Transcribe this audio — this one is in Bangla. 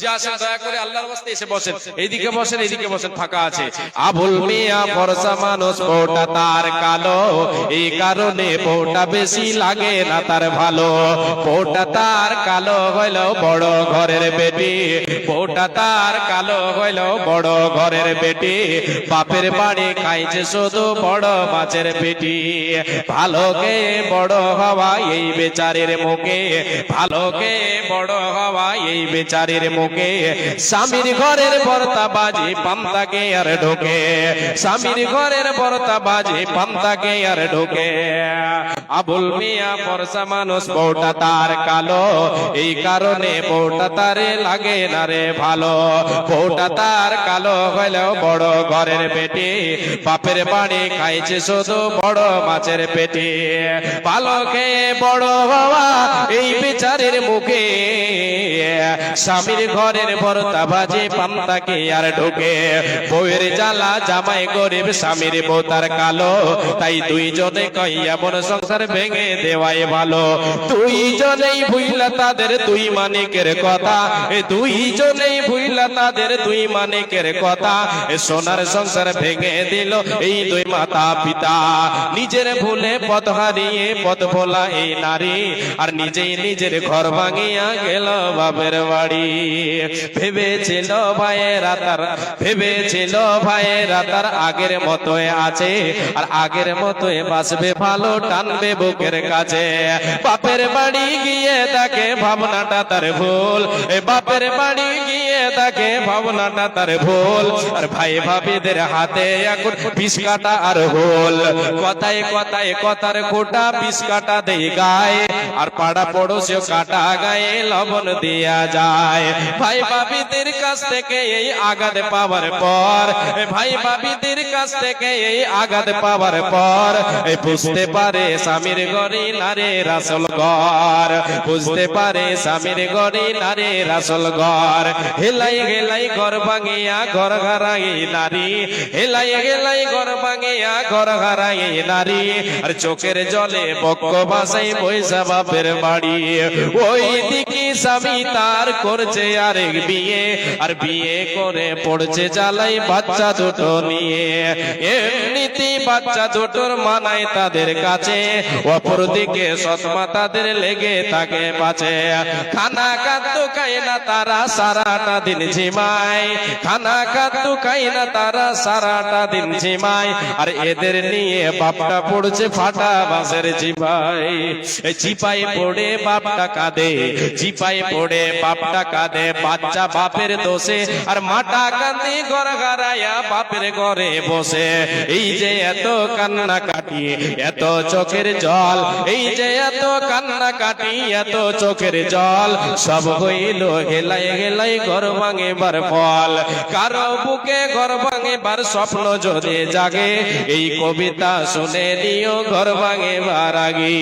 যে আসেন দয়া করে আল্লাহর বাস্তে এসে বসেন। এইদিকে বসেন এইদিকে বসেন ফাঁকা আছে। আবুল মিয়া ফরসা মানুষ বউটা তার কালো। এই কারণে বউটা বেশি লাগে না তার ভালো। বউটা তার কালো হইল বড় ঘরের বেটি। বউটা তার কালো হইল বড় ঘরের বেটি। বাপের বাড়ি খাইছে শুধু বড় মাছের পেটি। ভালোকে বড় হওয়া এই বেচারের মুখে। ভালোকে বড় হওয়া এই বেচারের মুখে স্বামীর ঘরের বর্তা বাজে পান্তাকে আর ঢোকে। স্বামীর ঘরের বর্তা বাজে পান্তাকে আর ঢোকে। আবুল মিয়া পরসা মানুষ, বউটা তার কালো। এই কারণে বউটা তারে লাগে না রে ভালো। বউটা তার কালো হইলেও বড় ঘরের পেটে। বাপের বাড়ি খাইছে শুধু বড় মাছের পেটে। ভালো খেয়ে বড় হওয়া এই বিচারের মুখে। স্বামীর ঘরের ভরতা বাজে পান্তাকে আর ঢোকে? বউয়ের জ্বালা জামাই গরিব, স্বামীর বউ তার কালো। তাই দুইজনে কই এমন সংসার ভেঙে দেওয়াই ভালো। দুইজনেই ভুইলা তাদের দুই মানিকের কথা। এ দুইজনেই ভুইলা তাদের দুই মানিকের কথা। এ সোনার সংসার ভেঙে দিল এই দুই মাতা পিতা। নিজের ভুলে পথ হারিয়ে পথ ভোলা এই নারী। আর নিজেই নিজের ঘর ভাঙিয়া গেল বাপের বাড়ি। ভেবেছিল ভাইয়েরা তার ভেবেছিল ভাইয়েরা তার আগের মতোই আছে। আর আগের মতোই বাঁচবে ভালো টানবে বুকের কাছে। বাপের বাড়ি গিয়ে তাকে ভাবনাটা তার ভুল। বাপের বাড়ি গিয়ে তাকে ভাবনাটা তার ভুল। আর ভাই ভাবিদের হাতে এখন পিস কাটা আর হোল। কথায় কথায় কথার খোটা পিস কাটা দেই গায়ে। আর পাড়া পড়োশে কাটা গায়ে লবণ দিয়া যায়। ভাই ভাবিদের কাছ থেকে এই আঘাত পাওয়ার পর ভাই ভাবিদের কাছ থেকে এই আঘাত পাওয়ার পর বুঝতে পারে স্বামীর গরি নারে রাসল ঘর। বুঝতে পারে স্বামীর গরি নারে রাসল ঘর। হেলাই গেলাই ঘর ভাঙিয়া ঘর হারাই নারী। হেলাই গেলাই ঘর ভাঙিয়া ঘর হারাই নারী। আর চোখের জলে বক্ক বাসাই পয়সা বাপের বাড়ি। ওই দিকে স্বামী তার করছে আরেক বিয়ে, আর বিয়ে করে পড়ছে জ্বালাই বাচ্চা দুটো নিয়ে। এমনিতে বাচ্চা দুটোর মানায় তাদের কাছে, অপরদিকে সৎমা তাদের লেগে থাকে পাছে খানা খাদ্য খায় না তারা সারাটা দিন ঝিমায়, খানা খাদ্য খায় না তারা সারাটা দিন ঝিমায়, আর এদের নিয়ে বাপটা পড়ছে ফাটা বাসের জিপাই জিপাই পড়ে বাপটা কাঁদে জিপাই পড়ে বাপটা কাঁদে, বাচ্চা বাপের দোষে, আর মাটা কান্দি ঘর গারায়া বাপের ঘরে বসে। এই যে এত কান্না কাটি, এত চোখের জল, এই যে এত কান্না কাটি, এত চোখের জল, সব হইল হেলাই হেলাই, ঘর ভাঙেবার ফল। কারও বুকে ঘর ভাঙেবার স্বপ্ন যদি জাগে, এই কবিতা শুনে নিও ঘর ভাঙেবার আগে।